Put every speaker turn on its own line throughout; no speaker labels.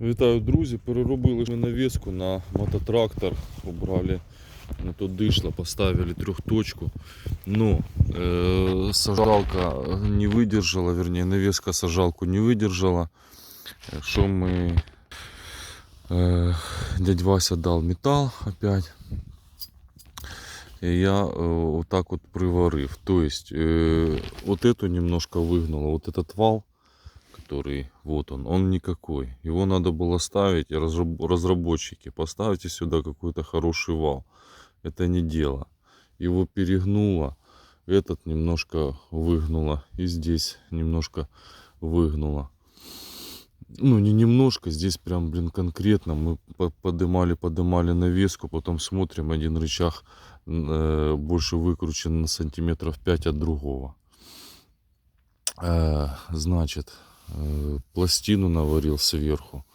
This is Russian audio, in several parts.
Вітаю, друзі! Переробили ми навіску на мототрактор, убрали на то дышло, поставили трехточку. Но э, сажалка не выдержала, вернее навеска сажалку не выдержала. Э, Что мы... Э, дядь Вася дал металл опять. И я э, вот так вот приварив. То есть э, вот эту немножко выгнула, вот этот вал который вот он, он никакой. Его надо было ставить, разработчики, поставьте сюда какой-то хороший вал. Это не дело. Его перегнуло, этот немножко выгнуло, и здесь немножко выгнуло. Ну, не немножко, здесь прям, блин, конкретно. Мы по- подымали, подымали навеску, потом смотрим, один рычаг э, больше выкручен на сантиметров 5 от другого. Э, значит, пластину наварил сверху.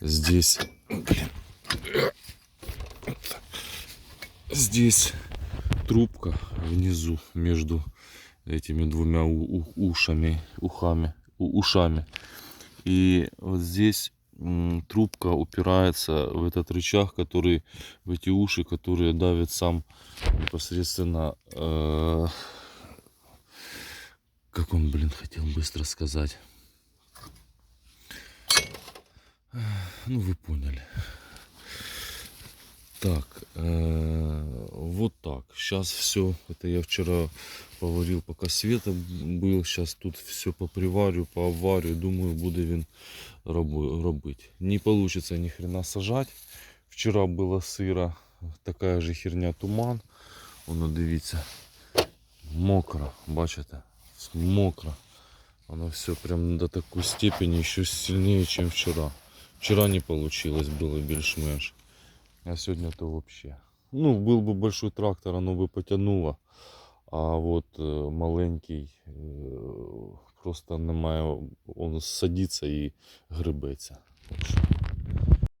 Здесь, блин, здесь трубка внизу между этими двумя ушами, ухами, ушами. И вот здесь трубка упирается в этот рычаг, который в эти уши, которые давят сам непосредственно э, как он, блин, хотел быстро сказать. Ну, вы поняли. Так, э, вот так. Сейчас все. Это я вчера поварил, пока света был. Сейчас тут все поприварю, пообварю. Думаю, буде він робити. Не получится ни хрена сажать. Вчера было сыро. Такая же херня туман. Воно дивіться. Мокро, бачите? Мокро. Оно все прям до такой степени еще сильнее, чем вчера. Вчера не получилось, было більш-менш. А сегодня то вообще. Ну, был бы большой трактор, оно бы потянуло. А вот э, маленький э, просто немає, он садиться і грибеться. Так що